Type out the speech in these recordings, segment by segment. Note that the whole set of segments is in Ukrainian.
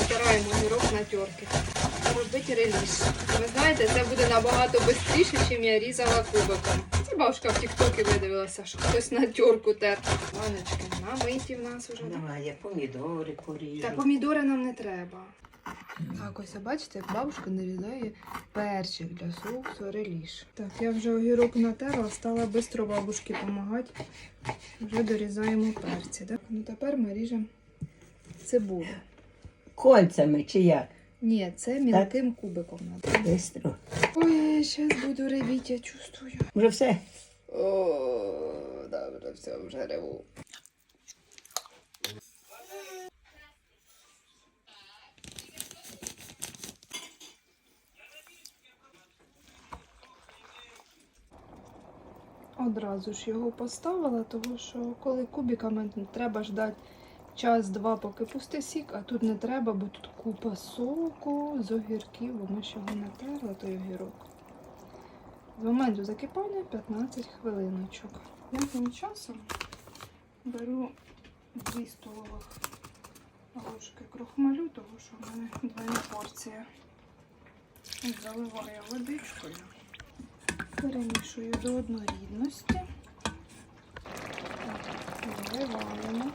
натираємо огірок на терки. Робити реліз. Ви знаєте, це буде набагато швидше, ніж я різала кубиком. Це бабушка в тіктокі видивилася, що хтось на терку тер. Ванечки, намиті в нас уже. Давай, я помідори поріжу. Та помідори нам не треба. Так, ось бачите, як бабушка нарізає перчик для соусу реліш. Так, я вже огірок натерла, стала швидко бабушці допомагати. Вже дорізаємо перці. Так? Ну тепер ми ріжемо цибулю. Кольцями чи як? Ні, це мілким кубиком треба. Бистро. Ой, зараз буду ревіти, я чувствую. Вже все. О, добре, все, вже реву. Одразу ж його поставила, тому що коли кубиками треба ждати час-два, поки пусти сік, а тут не треба, бо тут купа соку з огірків, бо ми ще його не терли, той огірок. З моменту закипання 15 хвилиночок. Я тим часом беру 2 столових ложки крохмалю, тому що в мене двойна порція. Заливаю водичкою, перемішую до однорідності. Заливаємо.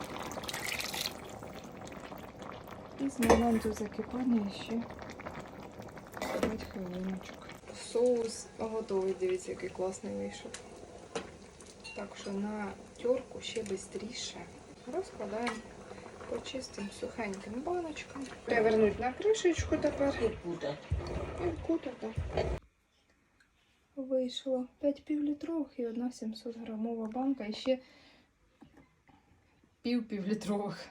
І з моменту закипання ще 5 хвилиночок. Соус готовий, дивіться, який класний вийшов. Так що на терку ще швидше. Розкладаємо по чистим сухеньким баночкам. Перевернуть на кришечку тепер І пута. і вкутати. Вийшло 5 півлітрових і одна 700 грамова банка, і ще пів півлітрових.